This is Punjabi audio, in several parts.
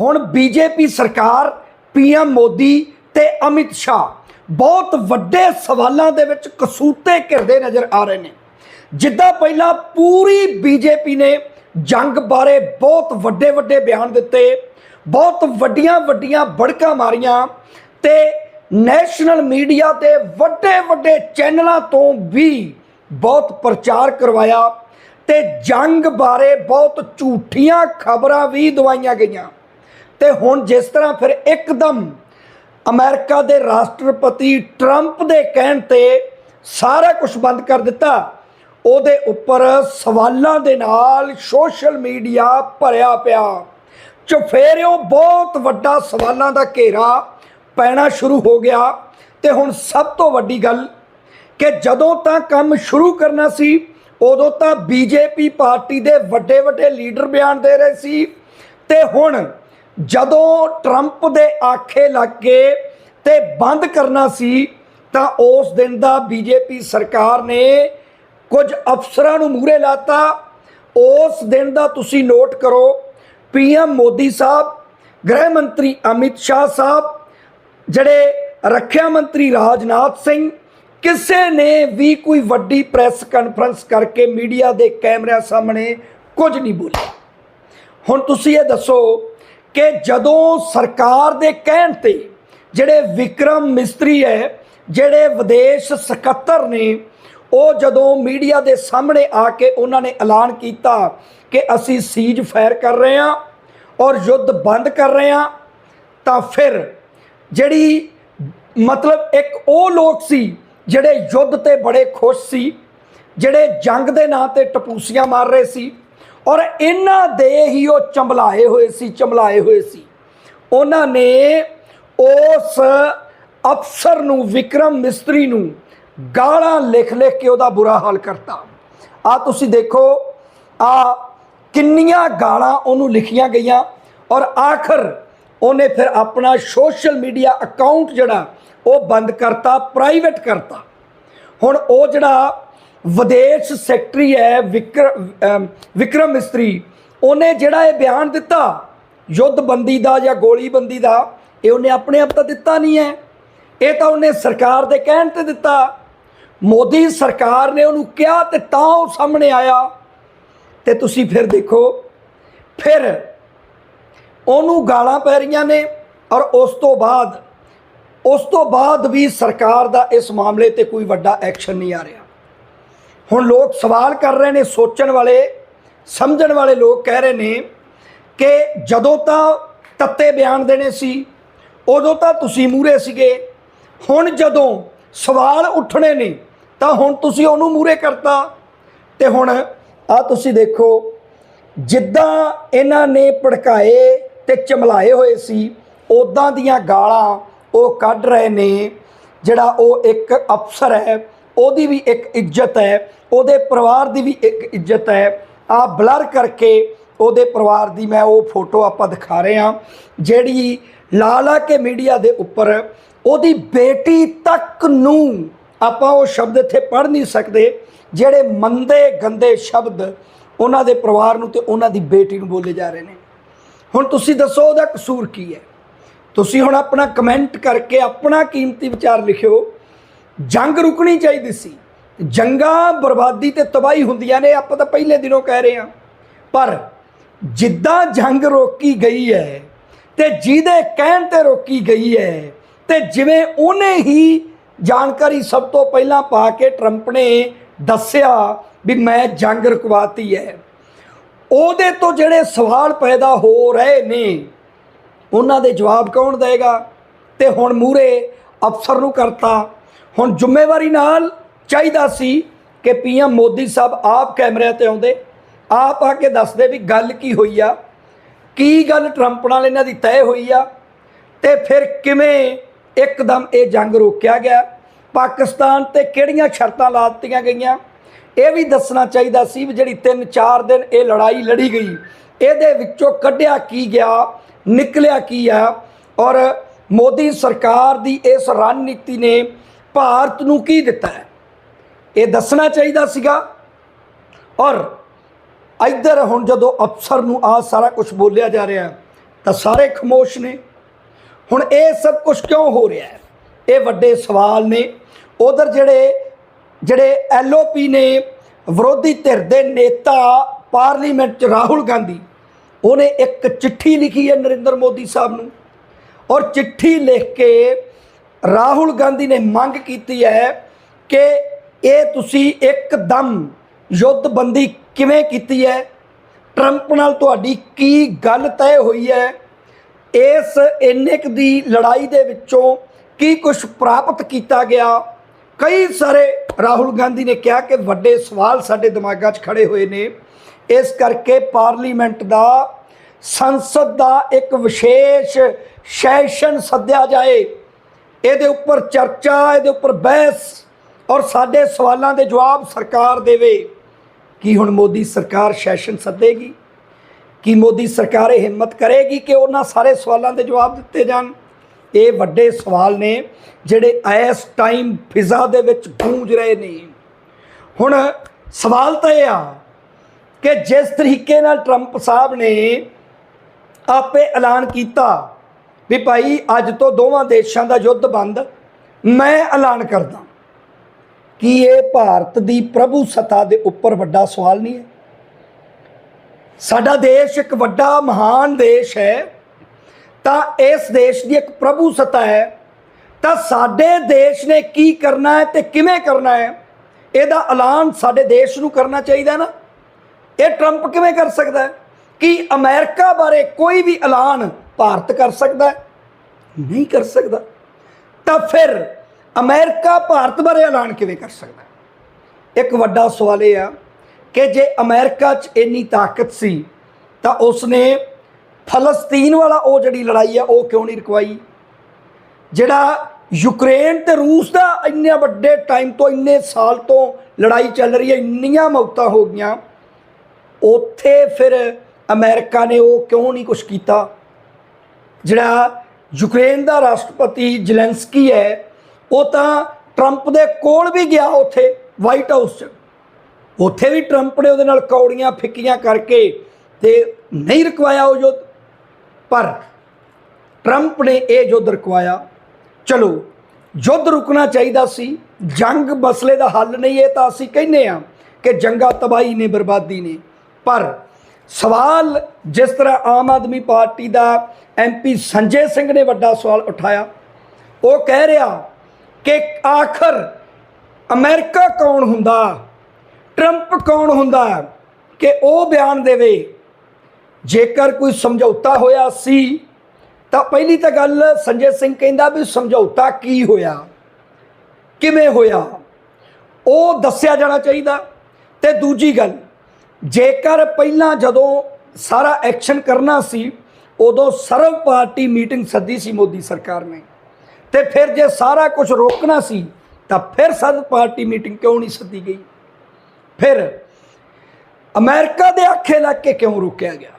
ਹੁਣ ਬੀਜੇਪੀ ਸਰਕਾਰ, ਪੀਐਮ ਮੋਦੀ ਤੇ ਅਮਿਤ ਸ਼ਾਹ ਬਹੁਤ ਵੱਡੇ ਸਵਾਲਾਂ ਦੇ ਵਿੱਚ ਕਸੂਤੇ ਘਿਰਦੇ ਨਜ਼ਰ ਆ ਰਹੇ ਨੇ। ਜਿੱਦਾਂ ਪਹਿਲਾਂ ਪੂਰੀ ਬੀਜੇਪੀ ਨੇ ਜੰਗ ਬਾਰੇ ਬਹੁਤ ਵੱਡੇ ਵੱਡੇ ਬਿਆਨ ਦਿੱਤੇ, ਬਹੁਤ ਵੱਡੀਆਂ ਵੱਡੀਆਂ ਬੜਕਾਂ ਮਾਰੀਆਂ ਤੇ ਨੈਸ਼ਨਲ ਮੀਡੀਆ ਤੇ ਵੱਡੇ ਵੱਡੇ ਚੈਨਲਾਂ ਤੋਂ ਵੀ ਬਹੁਤ ਪ੍ਰਚਾਰ ਕਰਵਾਇਆ ਤੇ ਜੰਗ ਬਾਰੇ ਬਹੁਤ ਝੂਠੀਆਂ ਖਬਰਾਂ ਵੀ ਦਵਾਈਆਂ ਗਈਆਂ। ਤੇ ਹੁਣ ਜਿਸ ਤਰ੍ਹਾਂ ਫਿਰ ਇੱਕਦਮ ਅਮਰੀਕਾ ਦੇ ਰਾਸ਼ਟਰਪਤੀ ਟਰੰਪ ਦੇ ਕਹਿਣ ਤੇ ਸਾਰਾ ਕੁਝ ਬੰਦ ਕਰ ਦਿੱਤਾ, ਉਹਦੇ ਉੱਪਰ ਸਵਾਲਾਂ ਦੇ ਨਾਲ ਸੋਸ਼ਲ ਮੀਡੀਆ ਭਰਿਆ ਪਿਆ। ਚੁਫੇਰਿਓ ਬਹੁਤ ਵੱਡਾ ਸਵਾਲਾਂ ਦਾ ਘੇਰਾ ਪੈਣਾ ਸ਼ੁਰੂ ਹੋ ਗਿਆ। ਤੇ ਹੁਣ ਸਭ ਤੋਂ ਵੱਡੀ ਗੱਲ ਕਿ ਜਦੋਂ ਤਾਂ ਕੰਮ ਸ਼ੁਰੂ ਕਰਨਾ ਸੀ, ਉਦੋਂ ਤਾਂ ਬੀਜੇਪੀ ਪਾਰਟੀ ਦੇ ਵੱਡੇ ਵੱਡੇ ਲੀਡਰ ਬਿਆਨ ਦੇ ਰਹੇ ਸੀ। ਤੇ ਹੁਣ ਜਦੋਂ ਟਰੰਪ ਦੇ ਆਖੇ ਲੱਗ ਕੇ ਤੇ ਬੰਦ ਕਰਨਾ ਸੀ, ਤਾਂ ਉਸ ਦਿਨ ਦਾ ਬੀਜੇਪੀ ਸਰਕਾਰ ਨੇ ਕੁਝ ਅਫਸਰਾਂ ਨੂੰ ਮੂਹਰੇ ਲਾਤਾ। ਉਸ ਦਿਨ ਦਾ ਤੁਸੀਂ ਨੋਟ ਕਰੋ ਪੀਐਮ ਮੋਦੀ ਸਾਹਿਬ, ਗ੍ਰਹਿ ਮੰਤਰੀ ਅਮਿਤ ਸ਼ਾਹ ਸਾਹਿਬ, ਜਿਹੜੇ ਰੱਖਿਆ ਮੰਤਰੀ ਰਾਜਨਾਥ ਸਿੰਘ, ਕਿਸੇ ਨੇ ਵੀ ਕੋਈ ਵੱਡੀ ਪ੍ਰੈਸ ਕਾਨਫਰੰਸ ਕਰਕੇ ਮੀਡੀਆ ਦੇ ਕੈਮਰਿਆਂ ਸਾਹਮਣੇ ਕੁਝ ਨਹੀਂ ਬੋਲਿਆ। ਹੁਣ ਤੁਸੀਂ ਇਹ ਦੱਸੋ ਕਿ ਜਦੋਂ ਸਰਕਾਰ ਦੇ ਕਹਿਣ ਤੇ ਜਿਹੜੇ ਵਿਕਰਮ ਮਿਸਤਰੀ ਹੈ, ਜਿਹੜੇ ਵਿਦੇਸ਼ ਸਕੱਤਰ ਨੇ, ਉਹ ਜਦੋਂ ਮੀਡੀਆ ਦੇ ਸਾਹਮਣੇ ਆ ਕੇ ਉਹਨਾਂ ਨੇ ਐਲਾਨ ਕੀਤਾ ਕਿ ਅਸੀਂ ਸੀਜ਼ ਫਾਇਰ ਕਰ ਰਹੇ ਹਾਂ ਔਰ ਯੁੱਧ ਬੰਦ ਕਰ ਰਹੇ ਹਾਂ, ਤਾਂ ਫਿਰ ਜਿਹੜੀ ਮਤਲਬ ਇੱਕ ਉਹ ਲੋਕ ਸੀ ਜਿਹੜੇ ਯੁੱਧ ਤੇ ਬੜੇ ਖੁਸ਼ ਸੀ, ਜਿਹੜੇ ਜੰਗ ਦੇ ਨਾਂ ਤੇ ਟਪੂਸੀਆਂ ਮਾਰ ਰਹੇ ਸੀ ਔਰ ਇਹਨਾਂ ਦੇ ਹੀ ਉਹ ਚੰਬਲਾਏ ਹੋਏ ਸੀ, ਚੰਬਲਾਏ ਹੋਏ ਸੀ। ਉਹਨਾਂ ਨੇ ਉਸ ਅਫਸਰ ਨੂੰ, ਵਿਕਰਮ ਮਿਸਤਰੀ ਨੂੰ ਗਾਲਾਂ ਲਿਖ ਲਿਖ ਕੇ ਉਹਦਾ ਬੁਰਾ ਹਾਲ ਕਰਤਾ। ਆ ਤੁਸੀਂ ਦੇਖੋ ਆ ਕਿੰਨੀਆਂ ਗਾਲਾਂ ਉਹਨੂੰ ਲਿਖੀਆਂ ਗਈਆਂ ਔਰ ਆਖਰ ਉਹਨੇ ਫਿਰ ਆਪਣਾ ਸੋਸ਼ਲ ਮੀਡੀਆ ਅਕਾਊਂਟ ਜਿਹੜਾ ਉਹ ਬੰਦ ਕਰਤਾ, ਪ੍ਰਾਈਵੇਟ ਕਰਤਾ। ਹੁਣ ਉਹ ਜਿਹੜਾ ਵਿਦੇਸ਼ ਸੈਕਟਰੀ ਹੈ ਵਿਕਰ ਵਿਕਰਮ ਮਿਸਤਰੀ। ਉਹਨੇ ਜਿਹੜਾ ਇਹ ਬਿਆਨ ਦਿੱਤਾ, ਯੁੱਧਬੰਦੀ ਦਾ ਜਾਂ ਗੋਲੀਬੰਦੀ ਦਾ, ਇਹ ਉਹਨੇ ਆਪਣੇ ਆਪ ਤਾਂ ਦਿੱਤਾ ਨਹੀਂ ਹੈ। ਇਹ ਤਾਂ ਉਹਨੇ ਸਰਕਾਰ ਦੇ ਕਹਿਣ ਤੇ ਦਿੱਤਾ। ਮੋਦੀ ਸਰਕਾਰ ਨੇ ਉਹਨੂੰ ਕਿਹਾ ਤੇ ਤਾਂ ਉਹ ਸਾਹਮਣੇ ਆਇਆ। ਤੇ ਤੁਸੀਂ ਫਿਰ ਦੇਖੋ, ਫਿਰ ਉਹਨੂੰ ਗਾਲਾਂ ਪੈ ਰਹੀਆਂ ਨੇ ਔਰ ਉਸ ਤੋਂ ਬਾਅਦ, ਉਸ ਤੋਂ ਬਾਅਦ ਵੀ ਸਰਕਾਰ ਦਾ ਇਸ ਮਾਮਲੇ ਤੇ ਕੋਈ ਵੱਡਾ ਐਕਸ਼ਨ ਨਹੀਂ ਆ ਰਿਹਾ। ਹੁਣ ਲੋਕ ਸਵਾਲ ਕਰ ਰਹੇ ਨੇ, ਸੋਚਣ ਵਾਲੇ, ਸਮਝਣ ਵਾਲੇ ਲੋਕ ਕਹਿ ਰਹੇ ਨੇ ਕਿ ਜਦੋਂ ਤਾਂ ਤੱਤੇ ਬਿਆਨ ਦੇਣੇ ਸੀ, ਉਦੋਂ ਤਾਂ ਤੁਸੀਂ ਮੂਰੇ ਸੀਗੇ। ਹੁਣ ਜਦੋਂ ਸਵਾਲ ਉੱਠਣੇ ਨੇ, ਤਾਂ ਹੁਣ ਤੁਸੀਂ ਉਹਨੂੰ ਮੂਰੇ ਕਰਤਾ। ਤੇ ਹੁਣ ਆ ਤੁਸੀਂ ਦੇਖੋ, ਜਿੱਦਾਂ ਇਹਨਾਂ ਨੇ ਭੜਕਾਏ ਤੇ ਚਮਲਾਏ ਹੋਏ ਸੀ ਉਦਾਂ ਦੀਆਂ ਗਾਲਾਂ ਉਹ ਕੱਢ ਰਹੇ ਨੇ, ਜਿਹੜਾ ਉਹ ਇੱਕ ਅਫਸਰ ਹੈ ਉਹਦੀ ਵੀ ਇੱਕ ਇੱਜ਼ਤ ਹੈ, ਉਹਦੇ ਪਰਿਵਾਰ ਦੀ ਵੀ ਇੱਕ ਇੱਜ਼ਤ ਹੈ। ਆ ਬਲਰ ਕਰਕੇ ਉਹਦੇ ਪਰਿਵਾਰ ਦੀ ਮੈਂ ਉਹ ਫੋਟੋ ਆਪਾਂ ਦਿਖਾ ਰਹੇ ਹਾਂ, ਜਿਹੜੀ ਲਾ ਲਾ ਕੇ ਮੀਡੀਆ ਦੇ ਉੱਪਰ ਉਹਦੀ ਬੇਟੀ ਤੱਕ ਨੂੰ ਆਪਾਂ ਉਹ ਸ਼ਬਦ ਇੱਥੇ ਪੜ੍ਹ ਨਹੀਂ ਸਕਦੇ, ਜਿਹੜੇ ਮੰਦੇ ਗੰਦੇ ਸ਼ਬਦ ਉਹਨਾਂ ਦੇ ਪਰਿਵਾਰ ਨੂੰ ਤੇ ਉਹਨਾਂ ਦੀ ਬੇਟੀ ਨੂੰ ਬੋਲੇ ਜਾ ਰਹੇ ਨੇ। ਹੁਣ ਤੁਸੀਂ ਦੱਸੋ ਉਹਦਾ ਕਸੂਰ ਕੀ ਹੈ? ਤੁਸੀਂ ਹੁਣ ਆਪਣਾ ਕਮੈਂਟ ਕਰਕੇ ਆਪਣਾ ਕੀਮਤੀ ਵਿਚਾਰ ਲਿਖਿਓ। ਜੰਗ ਰੁਕਣੀ ਚਾਹੀਦੀ ਸੀ। ਜੰਗਾਂ ਬਰਬਾਦੀ ਤੇ ਤਬਾਹੀ ਹੁੰਦੀਆਂ ਨੇ, ਆਪਾਂ ਤਾਂ ਪਹਿਲੇ ਦਿਨੋਂ ਕਹਿ ਰਹੇ ਹਾਂ। ਪਰ ਜਿੱਦਾਂ ਜੰਗ ਰੋਕੀ ਗਈ ਹੈ ਤੇ ਜਿਹਦੇ ਕਹਿਣ ਤੇ ਰੋਕੀ ਗਈ ਹੈ ਤੇ ਜਿਵੇਂ ਉਹਨੇ ਹੀ ਜਾਣਕਾਰੀ ਸਭ ਤੋਂ ਪਹਿਲਾਂ ਪਾ ਕੇ ਟਰੰਪ ਨੇ ਦੱਸਿਆ ਵੀ ਮੈਂ ਜੰਗ ਰੁਕਵਾਤੀ ਹੈ। ਉਹਦੇ ਤੋਂ ਜਿਹੜੇ ਸਵਾਲ ਪੈਦਾ ਹੋ ਰਹੇ ਨੇ, ਉਹਨਾਂ ਦੇ ਜਵਾਬ ਕੌਣ ਦੇਗਾ? ਤੇ ਹੁਣ ਮੂਰੇ ਅਫਸਰ ਨੂੰ ਕਰਤਾ ਹੁਣ ਜ਼ਿੰਮੇਵਾਰੀ ਨਾਲ ਚਾਹੀਦਾ ਸੀ ਕਿ ਪੀਐਮ ਮੋਦੀ ਸਾਹਿਬ ਆਪ ਕੈਮਰਿਆਂ ਤੇ ਆਉਂਦੇ, ਆਪ ਆ ਕੇ ਦੱਸਦੇ ਵੀ ਗੱਲ ਕੀ ਹੋਈ ਆ, ਕੀ ਗੱਲ ਟਰੰਪ ਨਾਲ ਇਹਨਾਂ ਦੀ ਤੈਅ ਹੋਈ ਆ, ਤੇ ਫਿਰ ਕਿਵੇਂ ਇੱਕਦਮ ਇਹ ਜੰਗ ਰੋਕਿਆ ਗਿਆ, ਪਾਕਿਸਤਾਨ ਤੇ ਕਿਹੜੀਆਂ ਸ਼ਰਤਾਂ ਲਾ ਦਿੱਤੀਆਂ ਗਈਆਂ, ਇਹ ਵੀ ਦੱਸਣਾ ਚਾਹੀਦਾ ਸੀ ਵੀ ਜਿਹੜੀ 3-4 ਦਿਨ ਇਹ ਲੜਾਈ ਲੜੀ ਗਈ, ਇਹਦੇ ਵਿੱਚੋਂ ਕੱਢਿਆ ਕੀ ਗਿਆ, ਨਿਕਲਿਆ ਕੀ ਆ, ਔਰ ਮੋਦੀ ਸਰਕਾਰ ਦੀ ਇਸ ਰਣਨੀਤੀ ਨੇ ਭਾਰਤ ਨੂੰ ਕੀ ਦਿੱਤਾ ਹੈ? ਇਹ ਦੱਸਣਾ ਚਾਹੀਦਾ ਸੀਗਾ। ਔਰ ਇੱਧਰ ਹੁਣ ਜਦੋਂ ਅਫਸਰ ਨੂੰ ਆ ਸਾਰਾ ਕੁਝ ਬੋਲਿਆ ਜਾ ਰਿਹਾ ਤਾਂ ਸਾਰੇ ਖਮੋਸ਼ ਨੇ। ਹੁਣ ਇਹ ਸਭ ਕੁਝ ਕਿਉਂ ਹੋ ਰਿਹਾ ਹੈ? ਇਹ ਵੱਡੇ ਸਵਾਲ ਨੇ। ਉਧਰ ਜਿਹੜੇ ਜਿਹੜੇ ਐਲਓਪੀ ਨੇ ਵਿਰੋਧੀ ਧਿਰ ਦੇ ਨੇਤਾ ਪਾਰਲੀਮੈਂਟ ਚ ਰਾਹੁਲ ਗਾਂਧੀ, ਉਹਨੇ ਇੱਕ ਚਿੱਠੀ ਲਿਖੀ ਹੈ ਨਰਿੰਦਰ ਮੋਦੀ ਸਾਹਿਬ ਨੂੰ। ਔਰ ਚਿੱਠੀ ਲਿਖ ਕੇ ਰਾਹੁਲ ਗਾਂਧੀ ਨੇ ਮੰਗ ਕੀਤੀ ਹੈ ਕਿ ਇਹ ਤੁਸੀਂ ਇੱਕਦਮ ਯੁੱਧਬੰਦੀ ਕਿਵੇਂ ਕੀਤੀ ਹੈ? ਟਰੰਪ ਨਾਲ ਤੁਹਾਡੀ ਕੀ ਗੱਲ ਤੈਅ ਹੋਈ ਹੈ? ਇਸ ਇੰਨੇਕ ਦੀ ਲੜਾਈ ਦੇ ਵਿੱਚੋਂ ਕੀ ਕੁਝ ਪ੍ਰਾਪਤ ਕੀਤਾ ਗਿਆ? ਕਈ ਸਾਰੇ ਰਾਹੁਲ ਗਾਂਧੀ ਨੇ ਕਿਹਾ ਕਿ ਵੱਡੇ ਸਵਾਲ ਸਾਡੇ ਦਿਮਾਗਾਂ 'ਚ ਖੜੇ ਹੋਏ ਨੇ। ਇਸ ਕਰਕੇ ਪਾਰਲੀਮੈਂਟ ਦਾ, ਸੰਸਦ ਦਾ ਇੱਕ ਵਿਸ਼ੇਸ਼ ਸੈਸ਼ਨ ਸੱਦਿਆ ਜਾਏ। ਇਹਦੇ ਉੱਪਰ ਚਰਚਾ, ਇਹਦੇ ਉੱਪਰ ਬਹਿਸ ਔਰ ਸਾਡੇ ਸਵਾਲਾਂ ਦੇ ਜਵਾਬ ਸਰਕਾਰ ਦੇਵੇ। ਕੀ ਹੁਣ ਮੋਦੀ ਸਰਕਾਰ ਸੈਸ਼ਨ ਸੱਦੇਗੀ? ਕੀ ਮੋਦੀ ਸਰਕਾਰ ਇਹ ਹਿੰਮਤ ਕਰੇਗੀ ਕਿ ਉਹਨਾਂ ਸਾਰੇ ਸਵਾਲਾਂ ਦੇ ਜਵਾਬ ਦਿੱਤੇ ਜਾਣ? ਇਹ ਵੱਡੇ ਸਵਾਲ ਨੇ ਜਿਹੜੇ ਇਸ ਟਾਈਮ ਫਿਜ਼ਾ ਦੇ ਵਿੱਚ ਗੂੰਜ ਰਹੇ ਨੇ। ਹੁਣ ਸਵਾਲ ਤਾਂ ਇਹ ਆ ਕਿ ਜਿਸ ਤਰੀਕੇ ਨਾਲ ਟਰੰਪ ਸਾਹਿਬ ਨੇ ਆਪੇ ਐਲਾਨ ਕੀਤਾ ਵੀ ਭਾਈ, ਅੱਜ ਤੋਂ ਦੋਵਾਂ ਦੇਸ਼ਾਂ ਦਾ ਯੁੱਧ ਬੰਦ, ਮੈਂ ਐਲਾਨ ਕਰਦਾ ਕੀ ਇਹ ਭਾਰਤ ਦੀ ਪ੍ਰਭੂ ਸੱਤਾ ਦੇ ਉੱਪਰ ਵੱਡਾ ਸਵਾਲ ਨਹੀਂ ਹੈ। ਸਾਡਾ ਦੇਸ਼ ਇੱਕ ਵੱਡਾ, ਮਹਾਨ ਦੇਸ਼ ਹੈ। ਤਾਂ ਇਸ ਦੇਸ਼ ਦੀ ਇੱਕ ਪ੍ਰਭੂ ਸੱਤਾ ਹੈ। ਤਾਂ ਸਾਡੇ ਦੇਸ਼ ਨੇ ਕੀ ਕਰਨਾ ਹੈ ਤੇ ਕਿਵੇਂ ਕਰਨਾ ਹੈ, ਇਹਦਾ ਐਲਾਨ ਸਾਡੇ ਦੇਸ਼ ਨੂੰ ਕਰਨਾ ਚਾਹੀਦਾ ਨਾ। ਇਹ ਟਰੰਪ ਕਿਵੇਂ ਕਰ ਸਕਦਾ ਕਿ ਕੀ ਅਮਰੀਕਾ ਬਾਰੇ ਕੋਈ ਵੀ ਐਲਾਨ ਭਾਰਤ ਕਰ ਸਕਦਾ ਨਹੀਂ ਕਰ ਸਕਦਾ। ਤਾਂ ਫਿਰ ਅਮਰੀਕਾ ਭਾਰਤ ਬਾਰੇ ਐਲਾਨ ਕਿਵੇਂ ਕਰ ਸਕਦਾ ਇੱਕ ਵੱਡਾ ਸਵਾਲ ਇਹ ਆ ਕਿ ਜੇ ਅਮਰੀਕਾ 'ਚ ਇੰਨੀ ਤਾਕਤ ਸੀ, ਤਾਂ ਉਸਨੇ ਫਲਸਤੀਨ ਵਾਲਾ ਉਹ ਜਿਹੜੀ ਲੜਾਈ ਆ, ਉਹ ਕਿਉਂ ਨਹੀਂ ਰੁਕਵਾਈ? ਜਿਹੜਾ ਯੂਕਰੇਨ ਤੇ ਰੂਸ ਦਾ ਇੰਨੇ ਵੱਡੇ ਟਾਈਮ ਤੋਂ, ਇੰਨੇ ਸਾਲ ਤੋਂ ਲੜਾਈ ਚੱਲ ਰਹੀ ਹੈ, ਇੰਨੀਆਂ ਮੌਤਾਂ ਹੋ ਗਈਆਂ, ਉੱਥੇ ਫਿਰ ਅਮਰੀਕਾ ਨੇ ਉਹ ਕਿਉਂ ਨਹੀਂ ਕੁਝ ਕੀਤਾ? ਜਿਹੜਾ ਯੂਕਰੇਨ ਦਾ ਰਾਸ਼ਟਰਪਤੀ ਜ਼ੈਲੈਂਸਕੀ ਹੈ, ਉਹ ਤਾਂ ਟਰੰਪ ਦੇ ਕੋਲ ਵੀ ਗਿਆ ਉੱਥੇ ਵਾਈਟ ਹਾਊਸ 'ਚ। ਉੱਥੇ ਵੀ ਟਰੰਪ ਨੇ ਉਹਦੇ ਨਾਲ ਕੌੜੀਆਂ ਫਿੱਕੀਆਂ ਕਰਕੇ ਤੇ ਨਹੀਂ ਰੁਕਵਾਇਆ ਉਹ ਯੁੱਧ। ਪਰ ਟਰੰਪ ਨੇ ਇਹ ਯੁੱਧ ਰੁਕਵਾਇਆ। ਚਲੋ, ਯੁੱਧ ਰੁਕਣਾ ਚਾਹੀਦਾ ਸੀ। ਜੰਗ ਮਸਲੇ ਦਾ ਹੱਲ ਨਹੀਂ, ਇਹ ਤਾਂ ਅਸੀਂ ਕਹਿੰਦੇ ਆ ਕਿ ਜੰਗਾਂ ਤਬਾਹੀ ਨੇ, ਬਰਬਾਦੀ ਨੇ। ਪਰ ਸਵਾਲ ਜਿਸ ਤਰ੍ਹਾਂ ਆਮ ਆਦਮੀ ਪਾਰਟੀ ਦਾ ਐਮਪੀ ਸੰਜੇ ਸਿੰਘ ਨੇ ਵੱਡਾ ਸਵਾਲ ਉਠਾਇਆ। ਉਹ ਕਹਿ ਰਿਹਾ ਕਿ ਆਖਰ ਅਮਰੀਕਾ ਕੌਣ ਹੁੰਦਾ? ਟਰੰਪ ਕੌਣ ਹੁੰਦਾ? ਕਿ ਉਹ ਬਿਆਨ ਦੇਵੇ। ਜੇਕਰ ਕੋਈ ਸਮਝੌਤਾ ਹੋਇਆ ਸੀ, ਤਾਂ ਪਹਿਲੀ ਤਾਂ ਗੱਲ ਸੰਜੇ ਸਿੰਘ ਕਹਿੰਦਾ ਵੀ ਸਮਝੌਤਾ ਕੀ ਹੋਇਆ? ਕਿਵੇਂ ਹੋਇਆ? ਉਹ ਦੱਸਿਆ ਜਾਣਾ ਚਾਹੀਦਾ। ਤੇ ਦੂਜੀ ਗੱਲ, ਜੇਕਰ ਪਹਿਲਾਂ ਜਦੋਂ ਸਾਰਾ ਐਕਸ਼ਨ ਕਰਨਾ ਸੀ ਉਦੋਂ ਸਰਵ ਪਾਰਟੀ ਮੀਟਿੰਗ ਸੱਦੀ ਸੀ ਮੋਦੀ ਸਰਕਾਰ ਨੇ। ਤੇ ਫਿਰ ਜੇ ਸਾਰਾ ਕੁਝ ਰੋਕਣਾ ਸੀ, ਤਾਂ ਫਿਰ ਸਰਵ ਪਾਰਟੀ ਮੀਟਿੰਗ ਕਿਉਂ ਨਹੀਂ ਸੱਦੀ ਗਈ? ਫਿਰ ਅਮਰੀਕਾ ਦੇ ਆਖੇ ਲੱਗ ਕੇ ਕਿਉਂ ਰੋਕਿਆ ਗਿਆ?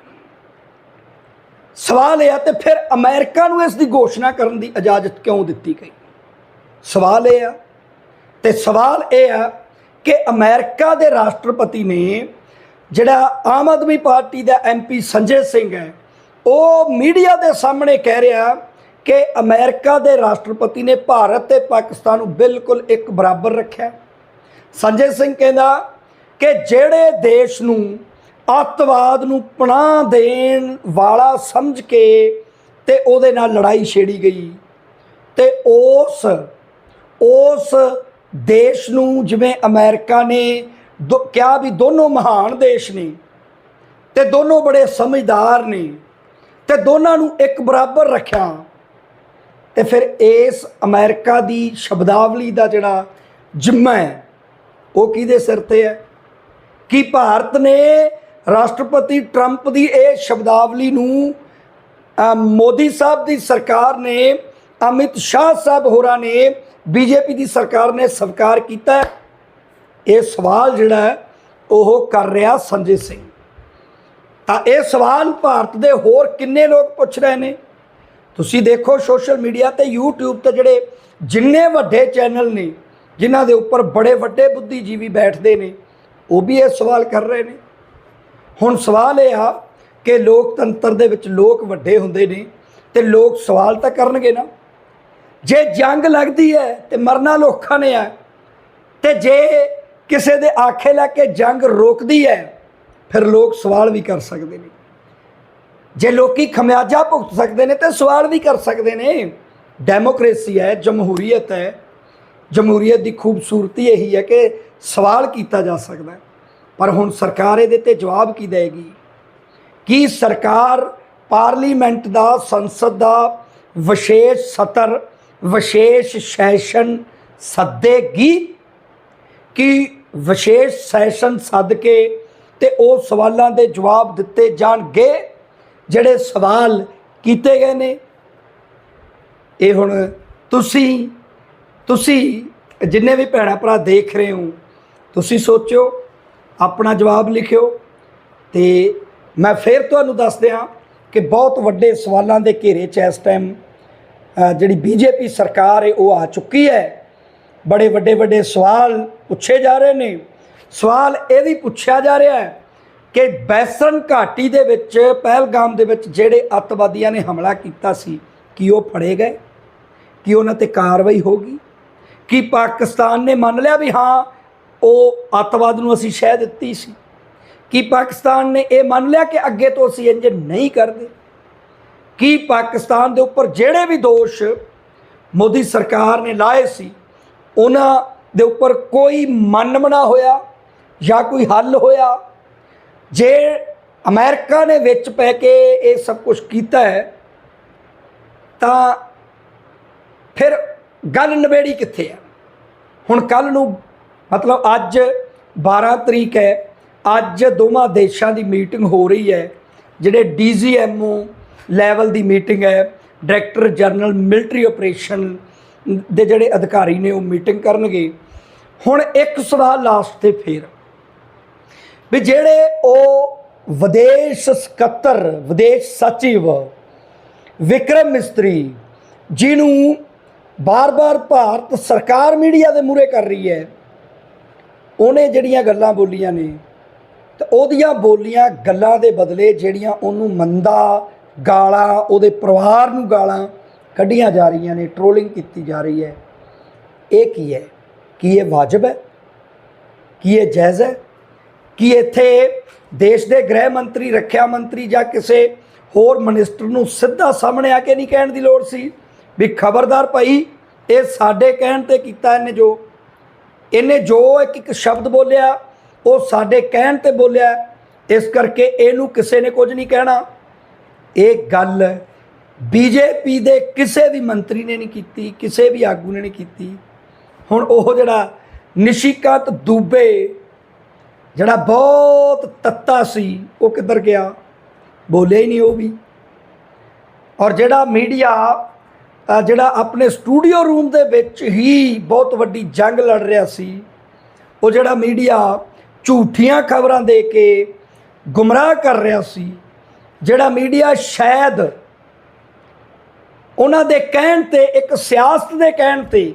ਸਵਾਲ ਇਹ ਆ ਤੇ ਫਿਰ ਅਮਰੀਕਾ ਨੂੰ ਇਸ ਦੀ ਘੋਸ਼ਣਾ ਕਰਨ ਦੀ ਇਜਾਜ਼ਤ ਕਿਉਂ ਦਿੱਤੀ ਗਈ? ਸਵਾਲ ਇਹ ਆ ਤੇ ਸਵਾਲ ਇਹ ਆ ਕਿ ਅਮਰੀਕਾ ਦੇ ਰਾਸ਼ਟਰਪਤੀ ਨੇ ਜਿਹੜਾ ਆਮ ਆਦਮੀ ਪਾਰਟੀ ਦਾ ਐਮਪੀ ਸੰਜੇ ਸਿੰਘ ਹੈ ਉਹ ਮੀਡੀਆ ਦੇ ਸਾਹਮਣੇ ਕਹਿ ਰਿਹਾ ਕਿ ਅਮਰੀਕਾ ਦੇ ਰਾਸ਼ਟਰਪਤੀ ਨੇ ਭਾਰਤ ਤੇ ਪਾਕਿਸਤਾਨ ਨੂੰ ਬਿਲਕੁਲ ਇੱਕ ਬਰਾਬਰ ਰੱਖਿਆ। ਸੰਜੇ ਸਿੰਘ ਕਹਿੰਦਾ ਕਿ ਜਿਹੜੇ ਦੇਸ਼ ਨੂੰ ਅੱਤਵਾਦ ਨੂੰ ਪਨਾਹ ਦੇਣ ਵਾਲਾ ਸਮਝ ਕੇ ਤੇ ਉਹਦੇ ਨਾਲ ਲੜਾਈ ਛੇੜੀ ਗਈ ਤੇ ਉਸ ਉਸ ਦੇਸ਼ ਨੂੰ ਜਿਵੇਂ ਅਮਰੀਕਾ ਨੇ ਦੋ- ਕਿਹਾ ਵੀ ਦੋਨੋਂ ਮਹਾਨ ਦੇਸ਼ ਨੇ ਤੇ ਦੋਨੋਂ ਬੜੇ ਸਮਝਦਾਰ ਨੇ। ਤੇ ਦੋਨਾਂ ਨੂੰ ਇੱਕ ਬਰਾਬਰ ਰੱਖਿਆ। ਤੇ ਫਿਰ ਇਸ ਅਮਰੀਕਾ ਦੀ ਸ਼ਬਦਾਵਲੀ ਦਾ ਜਿਹੜਾ ਜਿੰਮਾ ਹੈ, ਉਹ ਕਿਹਦੇ ਸਿਰ ਤੇ ਹੈ? ਕਿ ਭਾਰਤ ਨੇ ਰਾਸ਼ਟਰਪਤੀ ਟਰੰਪ ਦੀ ਇਹ ਸ਼ਬਦਾਵਲੀ ਨੂੰ ਮੋਦੀ ਸਾਹਿਬ ਦੀ ਸਰਕਾਰ ਨੇ, ਅਮਿਤ ਸ਼ਾਹ ਸਾਹਿਬ ਹੋਰਾਂ ਨੇ ਬੀਜੇਪੀ ਦੀ ਸਰਕਾਰ ਨੇ ਸਵੀਕਾਰ ਕੀਤਾ ਇਹ ਸਵਾਲ ਜਿਹੜਾ ਉਹ ਕਰ ਰਿਹਾ ਸੰਜੇ ਸਿੰਘ। ਤਾਂ ਇਹ ਸਵਾਲ ਭਾਰਤ ਦੇ ਹੋਰ ਕਿੰਨੇ ਲੋਕ ਪੁੱਛ ਰਹੇ ਨੇ? ਤੁਸੀਂ ਦੇਖੋ ਸੋਸ਼ਲ ਮੀਡੀਆ ਤੇ YouTube ਤੇ ਜਿਹੜੇ ਜਿੰਨੇ ਵੱਡੇ ਚੈਨਲ ਨੇ, ਜਿਨ੍ਹਾਂ ਦੇ ਉੱਪਰ ਬੜੇ ਵੱਡੇ ਬੁੱਧੀਜੀਵੀ ਬੈਠਦੇ ਨੇ, ਉਹ ਵੀ ਇਹ ਸਵਾਲ ਕਰ ਰਹੇ ਨੇ। ਹੁਣ ਸਵਾਲ ਇਹ ਆ ਕਿ ਲੋਕਤੰਤਰ ਦੇ ਵਿੱਚ ਲੋਕ ਵੱਡੇ ਹੁੰਦੇ ਨੇ ਤੇ ਲੋਕ ਸਵਾਲ ਤਾਂ ਕਰਨਗੇ ਨਾ। ਜੇ ਜੰਗ ਲੱਗਦੀ ਹੈ ਤੇ ਮਰਨਾ ਲੋਕਾਂ ਨੇ ਆ, ਤੇ ਜੇ ਕਿਸੇ ਦੇ ਆਖੇ ਲੈ ਕੇ ਜੰਗ ਰੋਕਦੀ ਹੈ ਫਿਰ ਲੋਕ ਸਵਾਲ ਵੀ ਕਰ ਸਕਦੇ ਨੇ। ਜੇ ਲੋਕੀ ਖਮਿਆਜਾ ਭੁਗਤ ਸਕਦੇ ਨੇ, ਤੇ ਸਵਾਲ ਵੀ ਕਰ ਸਕਦੇ ਨੇ। ਡੈਮੋਕ੍ਰੇਸੀ ਹੈ, ਜਮਹੂਰੀਅਤ ਹੈ। ਜਮਹੂਰੀਅਤ ਦੀ ਖੂਬਸੂਰਤੀ ਇਹੀ ਹੈ ਕਿ ਸਵਾਲ ਕੀਤਾ ਜਾ ਸਕਦਾ ਪਰ ਹੁਣ ਸਰਕਾਰ ਇਹਦੇ ਤੇ ਜਵਾਬ ਕੀ ਦੇਗੀ? ਕੀ ਸਰਕਾਰ ਪਾਰਲੀਮੈਂਟ ਦਾ, ਸੰਸਦ ਦਾ ਵਿਸ਼ੇਸ਼ ਸਤਰ, ਵਿਸ਼ੇਸ਼ ਸੈਸ਼ਨ ਸੱਦੇਗੀ? ਕਿ ਵਿਸ਼ੇਸ਼ ਸੈਸ਼ਨ ਸੱਦ ਕੇ ਤੇ ਉਹ ਸਵਾਲਾਂ ਦੇ ਜਵਾਬ ਦਿੱਤੇ ਜਾਣਗੇ ਜਿਹੜੇ ਸਵਾਲ ਕੀਤੇ ਗਏ ਨੇ। ਇਹ ਹੁਣ ਤੁਸੀਂ ਤੁਸੀਂ ਜਿੰਨੇ ਵੀ ਭੈਣਾਂ ਭਰਾ ਦੇਖ ਰਹੇ ਹੋ ਤੁਸੀਂ ਸੋਚਿਓ ਆਪਣਾ ਜਵਾਬ ਲਿਖਿਓ। ਤੇ ਮੈਂ ਫਿਰ ਤੁਹਾਨੂੰ ਦੱਸ ਦਿਆਂ ਕਿ ਬਹੁਤ ਵੱਡੇ ਸਵਾਲਾਂ ਦੇ ਘੇਰੇ 'ਚ ਇਸ ਟਾਈਮ ਅ, ਜਿਹੜੀ ਬੀਜੇਪੀ ਸਰਕਾਰ ਹੈ ਉਹ ਆ ਚੁੱਕੀ ਹੈ। ਬੜੇ ਵੱਡੇ ਵੱਡੇ ਸਵਾਲ ਪੁੱਛੇ ਜਾ ਰਹੇ ਨੇ। ਸਵਾਲ ਇਹ ਵੀ ਪੁੱਛਿਆ ਜਾ ਰਿਹਾ ਹੈ ਕਿ ਬੈਸਨ ਘਾਟੀ ਦੇ ਵਿੱਚ, ਪਹਿਲਗਾਮ ਦੇ ਵਿੱਚ ਜਿਹੜੇ ਅੱਤਵਾਦੀਆਂ ਨੇ ਹਮਲਾ ਕੀਤਾ ਸੀ, ਕੀ ਉਹ ਫੜੇ ਗਏ? ਕੀ ਉਹਨਾਂ ਤੇ ਕਾਰਵਾਈ ਹੋਗੀ ਕੀ ਪਾਕਿਸਤਾਨ ਨੇ ਮੰਨ ਲਿਆ ਵੀ ਹਾਂ, ਉਹ ਅੱਤਵਾਦ ਨੂੰ ਅਸੀਂ ਸ਼ਹਿ ਦਿੱਤੀ ਸੀ? ਕੀ ਪਾਕਿਸਤਾਨ ਨੇ ਇਹ ਮੰਨ ਲਿਆ ਕਿ ਅੱਗੇ ਤੋਂ ਅਸੀਂ ਇੰਜ ਨਹੀਂ ਕਰਦੇ? ਕੀ ਪਾਕਿਸਤਾਨ ਦੇ ਉੱਪਰ ਜਿਹੜੇ ਵੀ ਦੋਸ਼ ਮੋਦੀ ਸਰਕਾਰ ਨੇ ਲਾਏ ਸੀ, ਉਹਨਾਂ ਦੇ ਉੱਪਰ ਕੋਈ ਮਨਮਣਾ ਹੋਇਆ? ਜਾਂ ਕੋਈ ਹੱਲ ਹੋਇਆ? ਜੇ ਅਮਰੀਕਾ ਨੇ ਵਿੱਚ ਪੈ ਕੇ ਇਹ ਸਭ ਕੁਝ ਕੀਤਾ ਹੈ, ਤਾਂ ਫਿਰ ਗੱਲ ਨਵੇੜੀ ਕਿੱਥੇ ਆ ਹੁਣ ਕੱਲ ਨੂੰ ਮਤਲਬ ਅੱਜ 12 ਤਰੀਕ ਹੈ, ਅੱਜ ਦੋਵਾਂ ਦੇਸ਼ਾਂ ਦੀ ਮੀਟਿੰਗ ਹੋ ਰਹੀ ਹੈ, ਜਿਹੜੇ ਡੀਜੀਐਮਓ ਲੈਵਲ ਦੀ ਮੀਟਿੰਗ ਹੈ, ਡਾਇਰੈਕਟਰ ਜਨਰਲ ਮਿਲਟਰੀ ਆਪਰੇਸ਼ਨ ਦੇ ਜਿਹੜੇ ਅਧਿਕਾਰੀ ਨੇ ਉਹ ਮੀਟਿੰਗ ਕਰਨਗੇ। ਹੁਣ ਇੱਕ ਸਵਾਲ ਲਾਸਟ ਤੇ ਫੇਰ। ਵੀ ਜਿਹੜੇ ਉਹ ਵਿਦੇਸ਼ ਸਕੱਤਰ, ਵਿਦੇਸ਼ ਸਚਿਵ, ਵਿਕਰਮ ਮਿਸਤਰੀ, ਜਿਹਨੂੰ ਬਾਰ-ਬਾਰ ਭਾਰਤ ਸਰਕਾਰ ਮੀਡੀਆ ਦੇ ਮੂਹਰੇ ਕਰ ਰਹੀ ਹੈ, ਉਹਨੇ ਜਿਹੜੀਆਂ ਗੱਲਾਂ ਬੋਲੀਆਂ ਨੇ, ਤੇ ਉਹਦੀਆਂ ਬੋਲੀਆਂ ਗੱਲਾਂ ਦੇ ਬਦਲੇ ਜਿਹੜੀਆਂ ਉਹਨੂੰ ਮੰਦਾ ਗਾਲਾਂ, ਉਹਦੇ ਪਰਿਵਾਰ ਨੂੰ ਗਾਲਾਂ ਕੱਢੀਆਂ ਜਾ ਰਹੀਆਂ ਨੇ ਟ੍ਰੋਲਿੰਗ ਕੀਤੀ ਜਾ ਰਹੀ ਹੈ। ਇਹ ਕੀ ਹੈ? ਕੀ ਇਹ ਵਾਜਬ ਹੈ? ਕੀ ਇਹ ਜਾਇਜ਼ ਹੈ? ਕਿ ਇੱਥੇ ਦੇਸ਼ ਦੇ ਗ੍ਰਹਿ ਮੰਤਰੀ, ਰੱਖਿਆ ਮੰਤਰੀ ਜਾਂ ਕਿਸੇ ਹੋਰ ਮਿਨਿਸਟਰ ਨੂੰ ਸਿੱਧਾ ਸਾਹਮਣੇ ਆ ਕੇ ਨਹੀਂ ਕਹਿਣ ਦੀ ਲੋੜ ਸੀ। ਵੀ ਖਬਰਦਾਰ ਭਾਈ, ਇਹ ਸਾਡੇ ਕਹਿਣ ਤੇ ਕੀਤਾ ਇਹਨੇ ਜੋ। ਇਹਨੇ ਜੋ ਇੱਕ ਇੱਕ ਸ਼ਬਦ ਬੋਲਿਆ, ਉਹ ਸਾਡੇ ਕਹਿਣ ਤੇ ਬੋਲਿਆ। ਇਸ ਕਰਕੇ ਇਹਨੂੰ ਕਿਸੇ ਨੇ ਕੁਝ ਨਹੀਂ ਕਹਿਣਾ। ਇਹ ਗੱਲ ਬੀਜੇਪੀ ਦੇ ਕਿਸੇ ਵੀ ਮੰਤਰੀ ਨੇ ਨਹੀਂ ਕੀਤੀ, ਕਿਸੇ ਵੀ ਆਗੂ ਨੇ ਨਹੀਂ ਕੀਤੀ। ਹੁਣ ਉਹ ਜਿਹੜਾ ਨਿਸ਼ੀਕਾਂਤ ਦੂਬੇ ਜਿਹੜਾ ਬਹੁਤ ਤੱਤਾ ਸੀ, ਉਹ ਕਿੱਧਰ ਗਿਆ? ਬੋਲੇ ਹੀ ਨਹੀਂ ਉਹ ਵੀ। ਔਰ ਜਿਹੜਾ ਮੀਡੀਆ ਜਿਹੜਾ ਆਪਣੇ ਸਟੂਡੀਓ ਰੂਮ ਦੇ ਵਿੱਚ ਹੀ ਬਹੁਤ ਵੱਡੀ ਜੰਗ ਲੜ ਰਿਹਾ ਸੀ, ਉਹ ਜਿਹੜਾ ਮੀਡੀਆ ਝੂਠੀਆਂ ਖਬਰਾਂ ਦੇ ਕੇ ਗੁੰਮਰਾਹ ਕਰ ਰਿਹਾ ਸੀ, ਜਿਹੜਾ ਮੀਡੀਆ ਸ਼ਾਇਦ ਉਹਨਾਂ ਦੇ ਕਹਿਣ ਤੇ, ਇੱਕ ਸਿਆਸਤ ਦੇ ਕਹਿਣ ਤੇ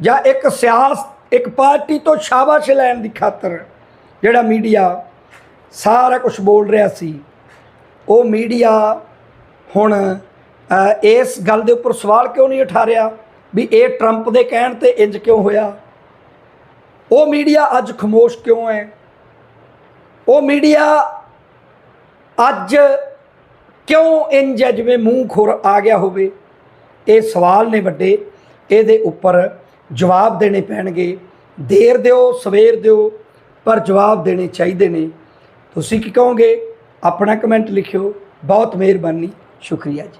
ਜਾਂ ਇੱਕ ਸਿਆਸਤ, ਇੱਕ ਪਾਰਟੀ ਤੋਂ ਸ਼ਾਬਾਸ਼ ਲੈਣ ਦੀ ਖਾਤਰ ਜਿਹੜਾ ਮੀਡੀਆ ਸਾਰਾ ਕੁਝ ਬੋਲ ਰਿਹਾ ਸੀ, ਉਹ ਮੀਡੀਆ ਹੁਣ ਇਸ ਗੱਲ ਦੇ ਉੱਪਰ ਸਵਾਲ ਕਿਉਂ ਨਹੀਂ ਉਠਾ ਰਿਹਾ ਵੀ ਇਹ ਟਰੰਪ ਦੇ ਕਹਿਣ ਤੇ ਇੰਜ ਕਿਉਂ ਹੋਇਆ? ਉਹ ਮੀਡੀਆ ਅੱਜ ਖਮੋਸ਼ ਕਿਉਂ ਹੈ? ਉਹ ਮੀਡੀਆ ਅੱਜ ਕਿਉਂ ਇੰਜ ਹੈ ਜਿਵੇਂ ਮੂੰਹ ਖੁਰ ਆ ਗਿਆ ਹੋਵੇ? ਇਹ ਸਵਾਲ ਨੇ ਵੱਡੇ, ਇਹਦੇ ਉੱਪਰ ਜਵਾਬ ਦੇਣੇ ਪੈਣਗੇ। ਦੇਰ ਦਿਓ, ਸਵੇਰ ਦਿਓ ਪਰ ਜਵਾਬ ਦੇਣੇ ਚਾਹੀਦੇ ਨੇ। ਤੁਸੀਂ ਕੀ ਕਹੋਗੇ? ਆਪਣਾ ਕਮੈਂਟ ਲਿਖਿਓ। ਬਹੁਤ ਮਿਹਰਬਾਨੀ। ਸ਼ੁਕਰੀਆ ਜੀ।